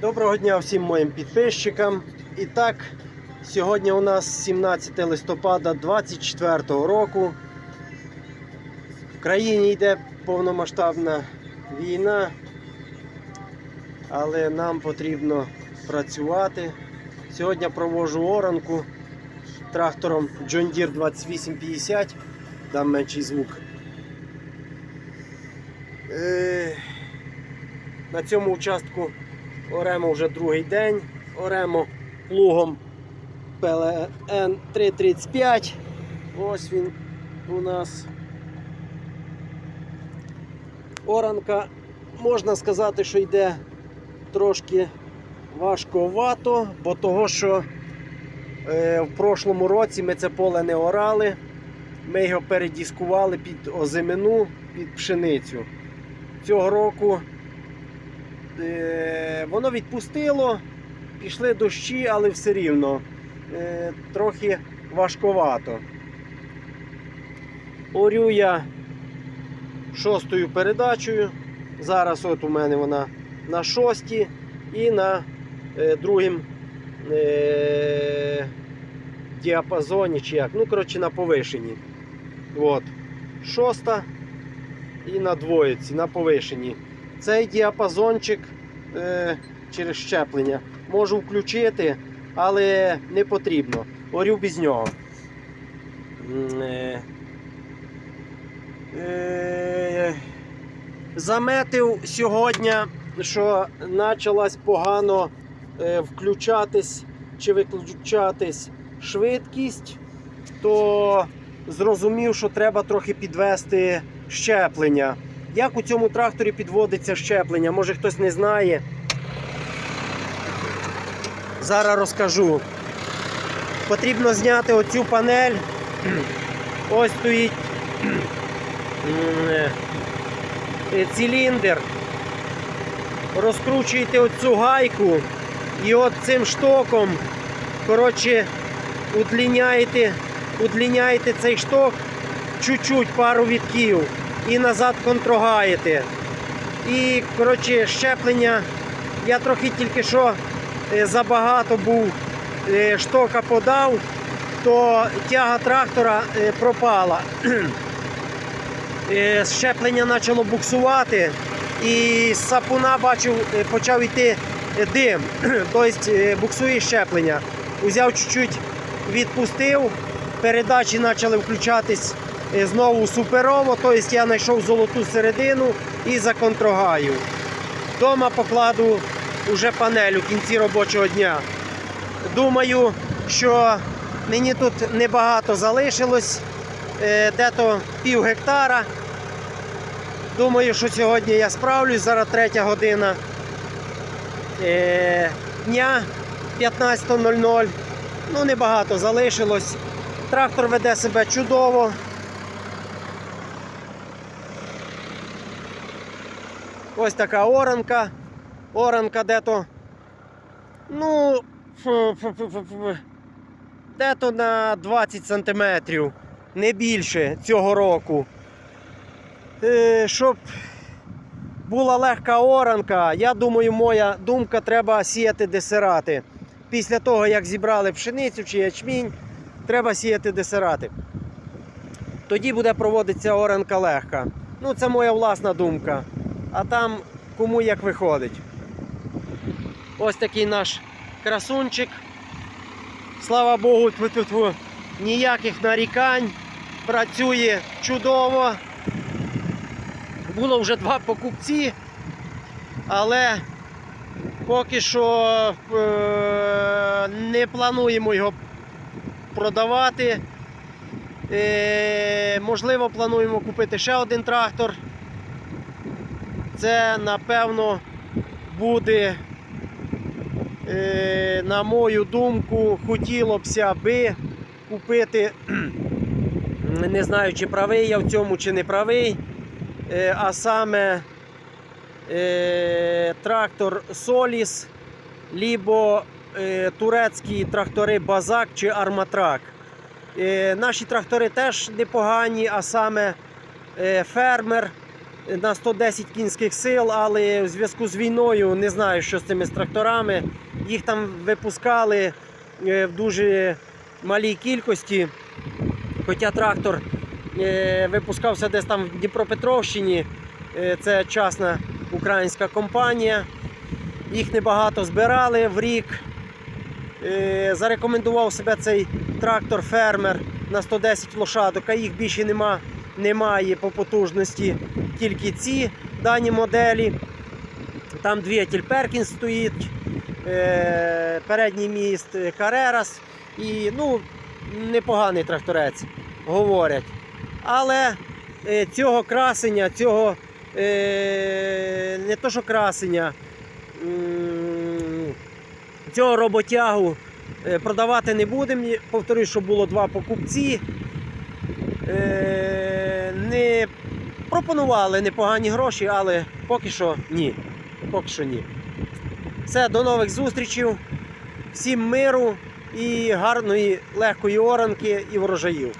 Доброго дня всім моїм підписчикам. І так, сьогодні у нас 17 листопада 24 року. В країні йде повномасштабна війна, але нам потрібно працювати. Сьогодні провожу оранку трактором John Deere 2850, дам менший звук. Е, На цьому участку Оремо вже другий день. Оремо плугом ПЛН 335. Ось він у нас. Оранка, можна сказати, що йде трошки важковато, бо того, що е, в прошлому році ми це поле не орали. Ми його передіскували під озимину, під пшеницю. Цього року воно відпустило, пішли дощі, але все рівно е, трохи важковато. Орю я шостою передачею. Зараз от у мене вона на шостій і на е, другим е, діапазоні, чи як. Ну, коротше, на повишенні. От. Шоста і на двоєці, на повишенні. Цей діапазончик е, через щеплення можу включити, але не потрібно. Орю без нього. Е, е, заметив сьогодні, що почалась погано е, включатись чи виключатись швидкість, то зрозумів, що треба трохи підвести щеплення. Як у цьому тракторі підводиться щеплення? Може хтось не знає. Зараз розкажу. Потрібно зняти оцю панель. Ось стоїть е, циліндр. Розкручуєте оцю гайку і от цим штоком, коротше, удлиняєте, удлиняєте цей шток чуть-чуть пару вітків і назад контрогаєте. І коротше, щеплення я трохи тільки що е, забагато був е, штока подав, то тяга трактора е, пропала. Щеплення почало буксувати і з сапуна бачив, почав йти дим. Тобто буксує щеплення. Узяв чуть-чуть, відпустив, передачі почали включатись знову суперово, тобто я знайшов золоту середину і законтрогаю. Дома покладу вже панель у кінці робочого дня. Думаю, що мені тут небагато залишилось, е, дето пів гектара. Думаю, що сьогодні я справлюсь, зараз третя година е, дня 15.00. Ну, небагато залишилось. Трактор веде себе чудово. Ось така оранка. Оранка. Ну, фу- фу- фу. де-то на 20 сантиметрів, не більше цього року. Е, щоб була легка оранка, я думаю, моя думка треба сіяти десерати. Після того, як зібрали пшеницю чи ячмінь, треба сіяти десерати. Тоді буде проводитися оранка легка. Ну, це моя власна думка. А там кому як виходить. Ось такий наш красунчик. Слава Богу, тьфу-тьфу-тьфу, ніяких нарікань. Працює чудово. Було вже два покупці, але поки що е, не плануємо його продавати. Е, можливо, плануємо купити ще один трактор. Це, напевно, буде, е, на мою думку, хотіло бся би купити, не знаю, чи правий я в цьому, чи не правий, е, а саме е, трактор Соліс, лібо турецькі трактори Базак чи Арматрак. Наші трактори теж непогані, а саме фермер на 110 кінських сил, але в зв'язку з війною не знаю, що з цими з тракторами. Їх там випускали е, в дуже малій кількості. Хоча трактор е, випускався десь там в Дніпропетровщині, Е, це частна українська компанія. Їх небагато збирали в рік. Зарекомендував себе цей трактор фермер на 110 лошадок, а їх більше нема, немає по потужності. Тільки ці дані моделі. Там двигатель Перкінс стоїть, е, передній міст Карерас. І ну, непоганий тракторець, говорять. Але е, цього красення, цього е, не то що красення, цього роботягу продавати не будемо. Повторюю, що було два покупці. Не пропонували непогані гроші, але поки що ні. Поки що ні. Все, до нових зустрічей. Всім миру і гарної легкої оранки і врожаїв.